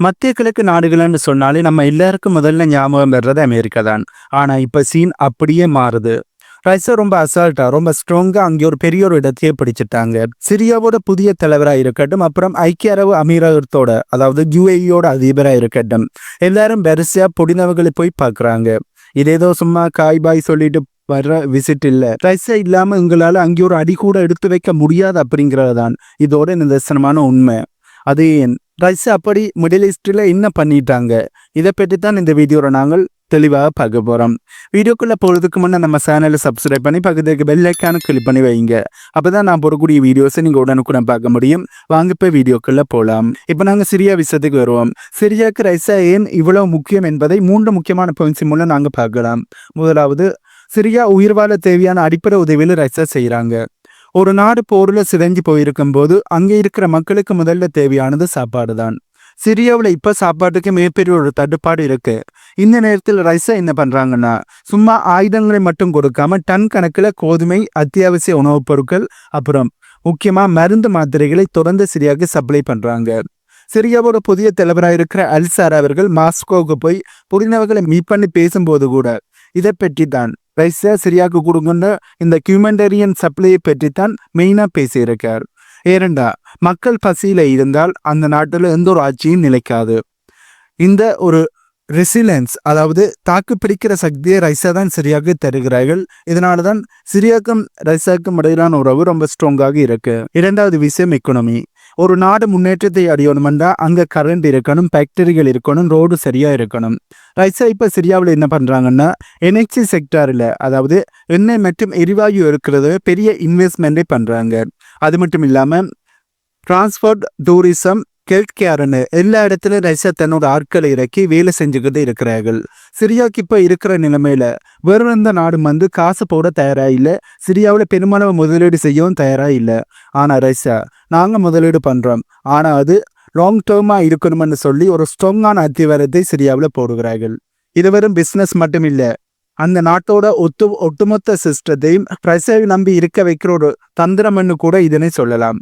மத்திய கிழக்கு நாடுகள்னு சொன்னாலே நம்ம எல்லாருக்கும் முதல்ல ஞாபகம் வர்றது அமெரிக்கா தான். ஆனால் இப்போ சீன் அப்படியே மாறுது. ரஷ்யா ரொம்ப அசால்ட்டா ரொம்ப ஸ்ட்ராங்கா அங்கே ஒரு பெரிய ஒரு இடத்தையே பிடிச்சிட்டாங்க. சிரியாவோட புதிய தலைவராக இருக்கட்டும் அப்புறம் ஐக்கிய அரபு அமீரகத்தோட அதாவது யுஏஇயோட அதிபராக இருக்கட்டும் எல்லாரும் வரிசையா புடினவர்களை போய் பார்க்குறாங்க. இது ஏதோ சும்மா காய் பாய் சொல்லிட்டு வர்ற விசிட் இல்லை. ரஷ்யா இல்லாமல் எங்களால் அங்கே ஒரு அடி கூட எடுத்து வைக்க முடியாது அப்படிங்கிறது தான் இதோட நிதர்சனமான உண்மை. அது ஏன்? ரஷ்யா அப்படி மிடில் ஈஸ்டில் என்ன பண்ணிட்டாங்க? இதை பற்றி தான் இந்த வீடியோவில் நாங்கள் தெளிவாக பார்க்க போகிறோம் வீடியோக்குள்ளே போகிறதுக்கு முன்னே நம்ம சேனலை சப்ஸ்கிரைப் பண்ணி பக்கத்துக்கு பெல்லைக்கான கிளிக் பண்ணி வைங்க. அப்போ தான் நான் போடக்கூடிய வீடியோஸை நீங்கள் உடனுக்குடன் பார்க்க முடியும். வாங்க இப்போ வீடியோக்குள்ளே போகலாம் இப்போ நாங்கள் சிரியா விஷயத்துக்கு வருவோம். சிரியாவுக்கு ரஷ்யா ஏன் இவ்வளோ முக்கியம் என்பதை மூன்று முக்கியமான பாயிண்ட்ஸ் மூலம் நாங்கள் பார்க்கலாம். முதலாவது சிரியா உயிர்வாழ தேவையான அடிப்படை உதவியில் ரஷ்யா செய்கிறாங்க ஒரு நாடு போர்ல சிதைஞ்சு போயிருக்கும் போது அங்கே இருக்கிற மக்களுக்கு முதல்ல தேவையானது சாப்பாடு தான் சிரியாவில் இப்போ சாப்பாட்டுக்கு மிகப்பெரிய ஒரு தட்டுப்பாடு இருக்கு. இந்த நேரத்தில் ரைஸை என்ன பண்ணுறாங்கன்னா சும்மா ஆயுதங்களை மட்டும் கொடுக்காம டன் கணக்கில் கோதுமை அத்தியாவசிய உணவுப் பொருட்கள் அப்புறம் முக்கியமாக மருந்து மாத்திரைகளை தொடர்ந்து சிரியாவுக்கு சப்ளை பண்ணுறாங்க சிரியாவோட புதிய தலைவராக இருக்கிற அல்சார் அவர்கள் மாஸ்கோவுக்கு போய் புரிந்தவர்களை மீட் பண்ணி பேசும்போது கூட இதை பற்றி தான் ரைஸை சரியாக கொடுங்கன்னு இந்த ஹியூமன்டேரியன் சப்ளையை பற்றி தான் மெயினாக பேசியிருக்கார். ஏனெண்டா மக்கள் பசியில் இருந்தால் அந்த நாட்டில் எந்த ஒரு ஆட்சியும் நிலைக்காது. இந்த ஒரு ரெசிலன்ஸ் அதாவது தாக்கு பிடிக்கிற சக்தியை ரஷ்யா தான் சரியாக தருகிறார்கள். இதனால தான் சிரியாக்கும் ரைசாக்கும் இடையிலான உறவு ரொம்ப ஸ்ட்ராங்காக இருக்கு. இரண்டாவது விஷயம் எக்கனமி ஒரு நாடு முன்னேற்றத்தை அடையணும்னா அங்கே கரண்ட் இருக்கணும் ஃபேக்டரிகள் இருக்கணும் ரோடு சரியாக இருக்கணும். ரஷ்யா இப்போ சிரியாவில் என்ன பண்ணுறாங்கன்னா எனர்ஜி செக்டாரில் அதாவது எண்ணெய் மற்றும் எரிவாயு இருக்கிறது பெரிய இன்வெஸ்ட்மெண்ட்டே பண்ணுறாங்க அது மட்டும் இல்லாமல் டிரான்ஸ்போர்ட் டூரிசம் கேட்கிறாருன்னு எல்லா இடத்துலையும் ரஷ்யா தன்னோட ஆட்களை இறக்கி வேலை செஞ்சுக்கிட்டு இருக்கிறார்கள். சிரியாவுக்கு இப்போ இருக்கிற நிலைமையில வெறும் எந்த நாடும் வந்து காசு போட தயாரா இல்லை சிரியாவில் பெருமளவு முதலீடு செய்யவும் தயாரா இல்லை. ஆனால் ரஷ்யா நாங்கள் முதலீடு பண்ணுறோம் ஆனால் அது லாங் டேர்மாக இருக்கணும்னு சொல்லி ஒரு ஸ்ட்ராங்கான அத்திவாரத்தை சிரியாவில் போடுகிறார்கள். இது வெறும் பிஸ்னஸ் மட்டும் இல்லை அந்த நாட்டோட ஒத்து ஒட்டுமொத்த சிஸ்டத்தையும் ரஷ்யாவை நம்பி இருக்க வைக்கிற ஒரு தந்திரம்னு கூட இதனை சொல்லலாம்.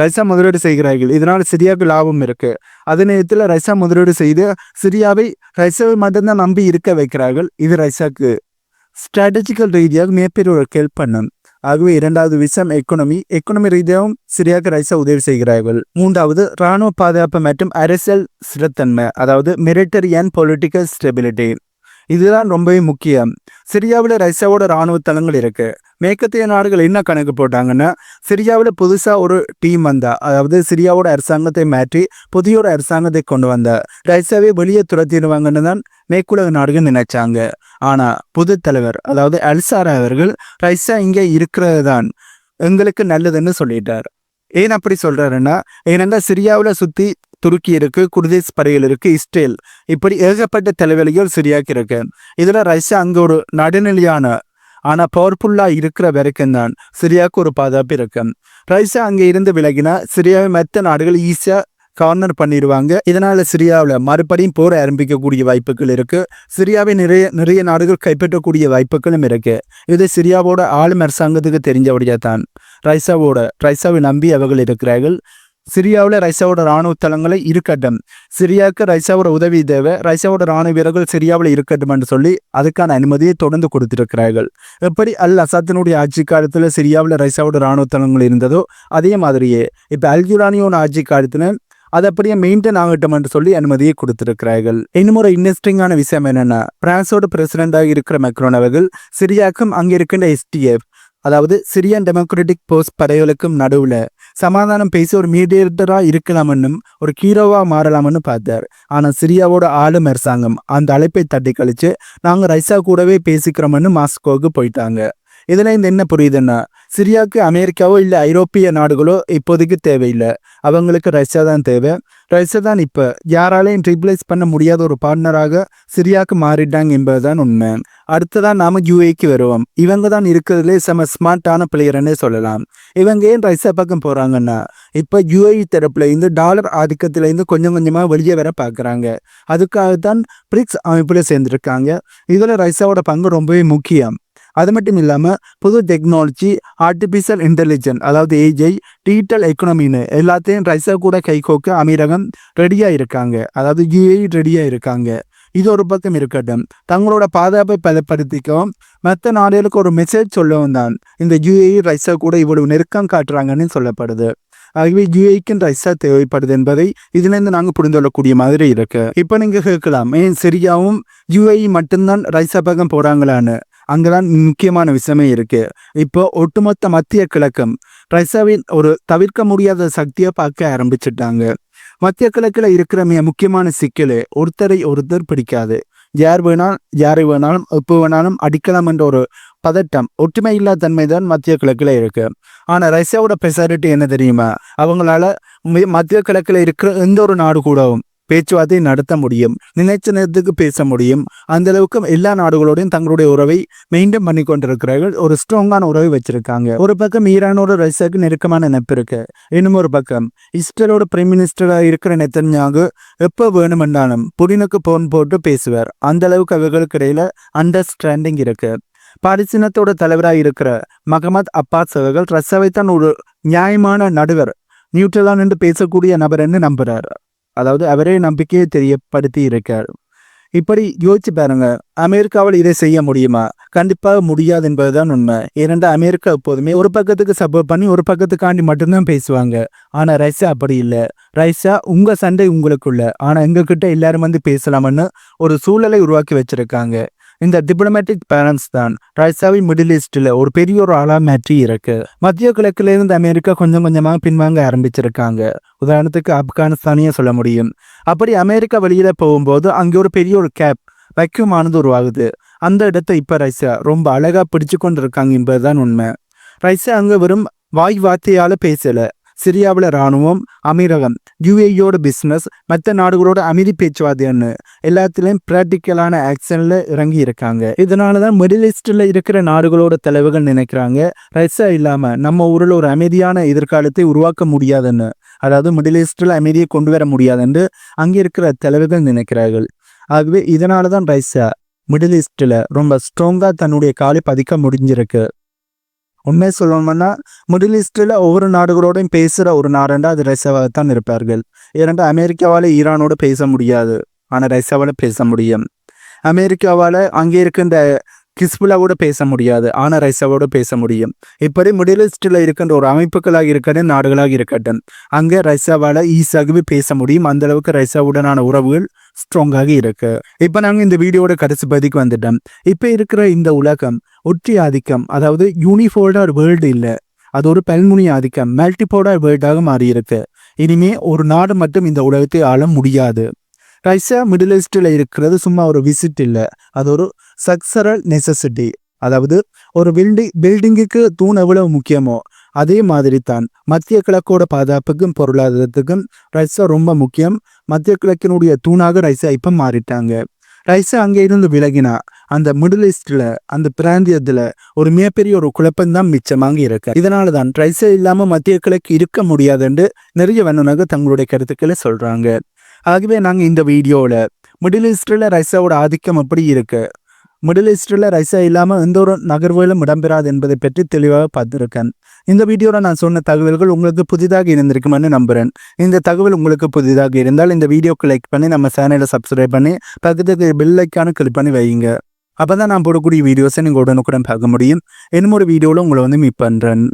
ரஷ்யா முதலீடு செய்கிறார்கள். இதனால் சிரியாவுக்கு லாபம் இருக்கு. அதே நேரத்தில் ரஷ்யா முதலீடு செய்து சிரியாவை ரஷ்யாவை மட்டும்தான் நம்பி இருக்க வைக்கிறார்கள். இது ரஷ்யாவுக்கு ஸ்ட்ராட்டஜிக்கல் ரீதியாக மிகப்பெரிய ஒரு ஹெல்ப் பண்ணும். ஆகவே இரண்டாவது விஷயம் எக்கனமி எக்கனமி ரீதியாகவும் சிரியாவுக்கு ரஷ்யா உதவி செய்கிறார்கள். மூன்றாவது இராணுவ பாதுகாப்பு மற்றும் அரசியல் ஸ்திரத்தன்மை அதாவது மிலிட்டரி அண்ட் பொலிட்டிக்கல் ஸ்டெபிலிட்டி இதுதான் ரொம்பவே முக்கியம். சிரியாவில் ரஷ்யாவோட இராணுவ தளங்கள் இருக்கு. மேற்கத்திய நாடுகள் என்ன கணக்கு போட்டாங்கன்னா சிரியாவில் புதுசாக ஒரு டீம் வந்தா அதாவது சிரியாவோட அரசாங்கத்தை மாற்றி புதிய ஒரு அரசாங்கத்தை கொண்டு வந்தா ரஷ்யாவை வெளியே துரத்திடுவாங்கன்னு தான் மேற்குலக நாடுகள் நினைச்சாங்க. ஆனால் புது தலைவர் அதாவது அல்சாரா அவர்கள் ரஷ்யா இங்கே இருக்கிறது தான் எங்களுக்கு நல்லதுன்னு சொல்லிட்டார். ஏன் அப்படி சொல்கிறாருன்னா ஏனென்றால் சிரியாவில் சுற்றி துருக்கி இருக்கு குர்திஸ் படைகள் இருக்கு இஸ்ரேல். இப்படி ஏகப்பட்ட தலைவலிகள் சரியாக்கி இருக்கு இதுல ரஷ்யா அங்க ஒரு நடுநிலையான ஆனா பவர்ஃபுல்லா இருக்கிற வரைக்கும் தான் சிரியாவுக்கு ஒரு பாதுகாப்பு இருக்கு. ரஷ்யா அங்க இருந்து விலகினா சிரியாவை மற்ற நாடுகள் ஈஸியா கார்னர் பண்ணிடுவாங்க. இதனால சிரியாவில் மறுபடியும் போர் ஆரம்பிக்கக்கூடிய வாய்ப்புகள் இருக்கு. சிரியாவை நிறைய நிறைய நாடுகள் கைப்பற்றக்கூடிய வாய்ப்புகளும் இருக்கு. இது சிரியாவோட ஆளும் அரசாங்கத்துக்கு தெரிஞ்சபடியா தான் ரைசாவோட ரைசாவை நம்பி அவர்கள் இருக்கிறார்கள். சிரியாவில் ரைசாவோட இராணுவ தளங்களை இருக்கட்டும். சிரியாவுக்கு ரைசாவோட உதவி தேவை. ரைசாவோட இராணுவ வீரர்கள் சிரியாவில் இருக்கட்டும் என்று சொல்லி அதுக்கான அனுமதியை தொடர்ந்து கொடுத்திருக்கிறார்கள். எப்படி அல் அசாத்தினுடைய ஆட்சி காலத்தில் சிரியாவில் ரைசாவோட இராணுவ தளங்கள் இருந்ததோ அதே மாதிரியே இப்போ அல்ஜுரானியோட ஆட்சி காலத்தில் அது அப்படியே மெயின்டைன் ஆகட்டும் என்று சொல்லி அனுமதியை கொடுத்திருக்கிறார்கள். இன்னும் ஒரு இன்ட்ரெஸ்டிங்கான விஷயம் என்னென்னா பிரான்ஸோட பிரசிடண்டாக இருக்கிற மெக்ரோன் அவர்கள் சிரியாக்கும் அங்கே இருக்கின்ற எஸ்டிஎஃப் அதாவது சிரியன் டெமோக்ராட்டிக் போஸ்ட் படைகளுக்கும் நடுவில் சமாதானம் பேசி ஒரு மீடியேட்டராக இருக்கலாம்னும் ஒரு ஹீரோவாக மாறலாம்னு பார்த்தார். ஆனால் சிரியாவோட ஆளும் அரசாங்கம் அந்த அழைப்பை தட்டி கழிச்சு நாங்கள் ரைசா கூடவே பேசிக்கிறோம்னு மாஸ்கோவுக்கு போயிட்டாங்க. இதில் இந்த என்ன புரியுதுன்னா சிரியாவுக்கு அமெரிக்காவோ இல்லை ஐரோப்பிய நாடுகளோ இப்போதைக்கு தேவையில்லை. அவங்களுக்கு ரஷ்யா தான் தேவை. ரஷ்யா தான் இப்போ யாராலையும் ரிப்ளேஸ் பண்ண முடியாத ஒரு பார்ட்னராக சிரியாவுக்கு மாறிட்டாங்க என்பதுதான் உண்மை. அடுத்ததான் நாம யூஏக்கு வருவோம். இவங்க தான் இருக்கிறதுலே செம ஸ்மார்ட்டான பிளேயர்னே சொல்லலாம். இவங்க ஏன் ரஷ்யா பக்கம் போகிறாங்கன்னா இப்போ யூஏஇ தரப்புல இருந்து டாலர் ஆதிக்கத்திலேருந்து கொஞ்சம் கொஞ்சமாக வெளியே வர பார்க்குறாங்க. அதுக்காக தான் பிரிக்ஸ் அமைப்பில் சேர்ந்துருக்காங்க. இதில் ரஷ்யாவோட பங்கு ரொம்பவே முக்கியம். அது மட்டும் இல்லாமல் புது டெக்னாலஜி ஆர்டிஃபிஷியல் இன்டெலிஜென்ட் அதாவது ஏஜை டிஜிட்டல் எக்கனாமின்னு எல்லாத்தையும் ரைஸாக கூட கைகோக்க அமீரகம் ரெடியாக இருக்காங்க அதாவது யூஏ ரெடியாக இருக்காங்க இது ஒரு பக்கம் இருக்கட்டும். தங்களோட பாதுகாப்பை பலப்படுத்திக்கவும் மற்ற நாடுகளுக்கு ஒரு மெசேஜ் சொல்லவும் தான் இந்த யூஏஇ ரைஸா கூட இவ்வளவு நெருக்கம் காட்டுறாங்கன்னு சொல்லப்படுது. ஆகவே யூஏக்கும் ரைஸா தேவைப்படுது என்பதை இதுலேருந்து நாங்கள் புரிந்து கொள்ளக்கூடிய மாதிரி இருக்கு. இப்போ நீங்கள் கேட்கலாம் ஏன் சிரியாவும் யூஏஇ மட்டும்தான் ரைஸா பக்கம் அங்கதான் முக்கியமான விஷயமே இருக்கு. இப்போ ஒட்டுமொத்த மத்திய கிழக்கம் ரஷ்யாவின் ஒரு தவிர்க்க முடியாத சக்தியை பார்க்க ஆரம்பிச்சிட்டாங்க. மத்திய கிழக்கில் இருக்கிற மிக முக்கியமான சிக்கல் ஒருத்தரை ஒருத்தர் பிடிக்காது. யார் வேணால் யாரை வேணாலும் எப்போ வேணாலும் அடிக்கலாம் என்ற ஒரு பதட்டம் ஒற்றுமை இல்லா தன்மை தான் மத்திய கிழக்கில் இருக்கு. ஆனால் ரஷ்யாவோட பெசாரிட்டி என்ன தெரியுமா? அவங்களால மத்திய கிழக்கில் இருக்கிற எந்த ஒரு நாடு கூடவும் பேச்சுவார்த்தை நடத்த முடியும் நினைச்ச நேரத்துக்கு பேச முடியும். அந்த அளவுக்கு எல்லா நாடுகளோடையும் தங்களுடைய உறவை மெயின்டைன் பண்ணி கொண்டிருக்கிறார்கள். ஒரு ஸ்ட்ராங்கான உறவை வச்சிருக்காங்க. ஒரு பக்கம் ஈரானோட ரஷ்யாவுக்கு நெருக்கமான இணைப்பு இருக்கு. இன்னும் ஒரு பக்கம் இஸ்ரேலோட பிரைம் மினிஸ்டராக இருக்கிற நெத்தன்யாகு எப்போ வேணுமென்றாலும் புடினுக்கு போன் போட்டு பேசுவார். அந்த அளவுக்கு அவர்களுக்கு இடையில அண்டர்ஸ்டாண்டிங் இருக்கு. பாரிசினத்தோட தலைவராக இருக்கிற மகமத் அப்பாஸ் அவர்கள் ரஷ்யாவை தான் ஒரு நியாயமான நடுவர் நியூட்ரலான் என்று பேசக்கூடிய நபர் என்று நம்புறார். அதாவது அவரே நம்பிக்கையை தெரியப்படுத்தி இருக்கார். இப்படி யோசிச்சு பாருங்க அமெரிக்காவில் இதை செய்ய முடியுமா? கண்டிப்பாக முடியாது என்பதுதான் உண்மை. ஏனென்றால் அமெரிக்கா எப்போதுமே ஒரு பக்கத்துக்கு சப்போர்ட் பண்ணி ஒரு பக்கத்துக்காண்டி மட்டும்தான் பேசுவாங்க. ஆனால் ரஷ்யா அப்படி இல்லை. ரஷ்யா உங்கள் சண்டை உங்களுக்குள்ள. ஆனால் எங்ககிட்ட எல்லாரும் வந்து பேசலாம்னு ஒரு சூழலை உருவாக்கி வச்சிருக்காங்க. இந்த டிப்ளமேட்டிக் பேலன்ஸ் தான் ரஷ்யாவை மிடில் ஈஸ்டில் ஒரு பெரிய ஒரு ஆளா மாற்றி இருக்கு. மத்திய கிழக்குல இருந்து அமெரிக்கா கொஞ்சம் கொஞ்சமாக பின்வாங்க ஆரம்பிச்சிருக்காங்க. உதாரணத்துக்கு ஆப்கானிஸ்தானையே சொல்ல முடியும். அப்படி அமெரிக்கா வெளியில போகும்போது அங்கே ஒரு பெரிய ஒரு கேப் வைக்கியமானது உருவாகுது. அந்த இடத்தை இப்போ ரஷ்யா ரொம்ப அழகாக பிடிச்சு கொண்டு இருக்காங்க என்பதுதான் உண்மை. ரஷ்யா அங்கே வெறும் வாய் வார்த்தையால் பேசலை. சிரியாவில் இராணுவம் அமீரகம் யுஏயோட பிஸ்னஸ் மற்ற நாடுகளோட அமைதி பேச்சுவார்த்தைன்னு எல்லாத்துலேயும் ப்ராக்டிக்கலான ஆக்ஷனில் இறங்கி இருக்காங்க. இதனால தான் மிடில் ஈஸ்டில் இருக்கிற நாடுகளோட தலைவர்கள் நினைக்கிறாங்க ரஷ்யா இல்லாமல் நம்ம ஊரில் ஒரு அமைதியான எதிர்காலத்தை உருவாக்க முடியாதுன்னு அதாவது மிடில் ஈஸ்டில் அமைதியை கொண்டு வர முடியாதுன்னு அங்கே இருக்கிற தலைவர்கள் நினைக்கிறார்கள். ஆகவே இதனால தான் ரஷ்யா மிடில் ஈஸ்டில் ரொம்ப ஸ்ட்ராங்காக தன்னுடைய காலை பதிக்க முடிஞ்சிருக்கு. உண்மையை சொல்லணும்னா மிடில் ஈஸ்டில் ஒவ்வொரு நாடுகளோடையும் பேசுகிற ஒரு நாடுண்டா அது ரஷ்யாவாக தான் இருப்பார்கள். ஏனென்றால் அமெரிக்காவால் ஈரானோட பேச முடியாது. ஆனால் ரஷ்யாவால் பேச முடியும். அமெரிக்காவால் அங்கே இருக்கின்ற கிஸ்புலாவோட பேச முடியாது ஆனால் ரைசாவோட பேச முடியும். இப்படி மிடில் ஈஸ்டில் இருக்கின்ற ஒரு அமைப்புகளாக இருக்கட்டும் நாடுகளாக இருக்கட்டும் அங்கே ரஷ்யாவால் ஈஸியாகவே பேச முடியும். அந்த அளவுக்கு ரைசாவுடனான உறவுகள் ஸ்ட்ராங்காக இருக்கு. இப்போ நாங்கள் இந்த வீடியோட கடைசி பதிக்கு வந்துட்டோம். இப்போ இருக்கிற இந்த உலகம் ஒற்றி ஆதிக்கம் அதாவது யூனிஃபோல்டர் வேர்ல்டு இல்லை. அது ஒரு பல்முனி ஆதிக்கம் மல்டிபோலார் வேர்ல்டாக மாறியிருக்கு இனிமே ஒரு நாடு மட்டும் இந்த உலகத்தை ஆள முடியாது. ரைசா மிடில் ஈஸ்டில் இருக்கிறது சும்மா ஒரு விசிட் இல்லை. அது ஒரு சக்சரல் நெசசிட்டி அதாவது ஒரு பில்டிங் பில்டிங்குக்கு தூண் எவ்வளவு முக்கியமோ அதே மாதிரி தான். மத்திய கிழக்கோட பாதுகாப்புக்கும் பொருளாதாரத்துக்கும் ரைஸா ரொம்ப முக்கியம். மத்திய கிழக்கினுடைய தூணாக ரைஸா இப்போ மாறிட்டாங்க. ரைஸா அங்கே இருந்து விலகினா அந்த மிடில் ஈஸ்டில் அந்த பிராந்தியத்தில் ஒரு மிகப்பெரிய ஒரு குழப்பம்தான் மிச்சமாக இருக்கு. இதனால தான் ரைஸா இல்லாமல் மத்திய கிழக்கு இருக்க முடியாதுன்னு நிறைய வல்லுநர்கள் தங்களுடைய கருத்துக்களை சொல்கிறாங்க ஆகவே நாங்கள் இந்த வீடியோவில் மிடில் ஈஸ்டில் ரைஸாவோட ஆதிக்கம் எப்படி இருக்குது மிடில் ஈஸ்டில் ரஷ்யா இல்லாமல் எந்த ஒரு நகர்வுகளும் இடம்பெறாது என்பதை பற்றி தெளிவாக பார்த்துருக்கேன். இந்த வீடியோவில் நான் சொன்ன தகவல்கள் உங்களுக்கு புதிதாக இருந்திருக்குமென்னு நம்புகிறேன் இந்த தகவல் உங்களுக்கு புதிதாக இருந்தால் இந்த வீடியோக்கு லைக் பண்ணி நம்ம சேனலை சப்ஸ்கிரைப் பண்ணி பக்கத்துக்கு பெல் ஐக்கானு கிளிக் பண்ணி வைங்க அப்போ தான் நான் போடக்கூடிய வீடியோஸை நீங்கள் உடனுக்குடன் பார்க்க முடியும். இன்னும் ஒரு வீடியோவில் உங்களை வந்து மீட் பண்ணுறேன்